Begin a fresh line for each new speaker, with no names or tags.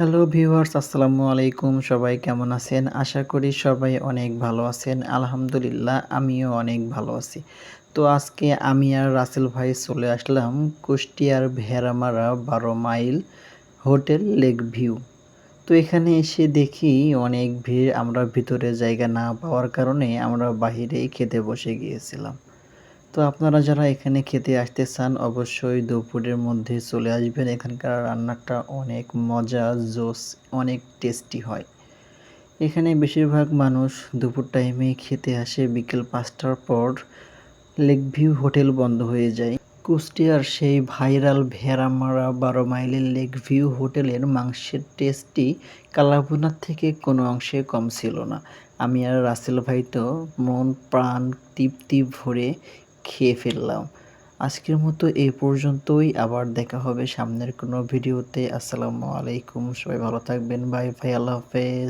Hello viewers আসসালামু আলাইকুম। সবাই কেমন আছেন? আশা করি সবাই অনেক ভালো আছেন। আলহামদুলিল্লাহ, আমিও অনেক ভালো আছি। তো আজকে আমি আর রাসেল ভাই চলে আসলাম কুষ্টিয়ার ভেড়ামারা বারো মাইল হোটেল লেক ভিউ। তো এখানে এসে দেখি অনেক ভিড়, আমরা ভিতরে জায়গা না পাওয়ার কারণে আমরা বাহিরেই খেতে বসে গিয়েছিলাম। তো আপনারা যারা এখানে খেতে আসতে চান, অবশ্যই দুপুরের মধ্যে চলে আসবেন। এখানকার রান্নাটা অনেক মজা, জোস, অনেক টেস্টি হয়। এখানে বেশিরভাগ মানুষ দুপুর টাইমে খেতে আসে। বিকেল পাঁচটার পর লেক ভিউ হোটেল বন্ধ হয়ে যায়। কুষ্টিয়ার সেই ভাইরাল ভেড়ামারা বারো মাইলের লেক ভিউ হোটেলের মাংসের টেস্টটি কালাভুনার থেকে কোনো অংশে কম ছিল না। আমি আর রাসেল ভাই তো মন প্রাণ তৃপ্তি ভরে খেয়ে ফেললাম। আজকের মতো এই পর্যন্তই। আবার দেখা হবে সামনের কোনো ভিডিওতে। আসসালামু আলাইকুম। সবাই ভালো থাকবেন। বাই ভাই আল্লাহ হাফেজ।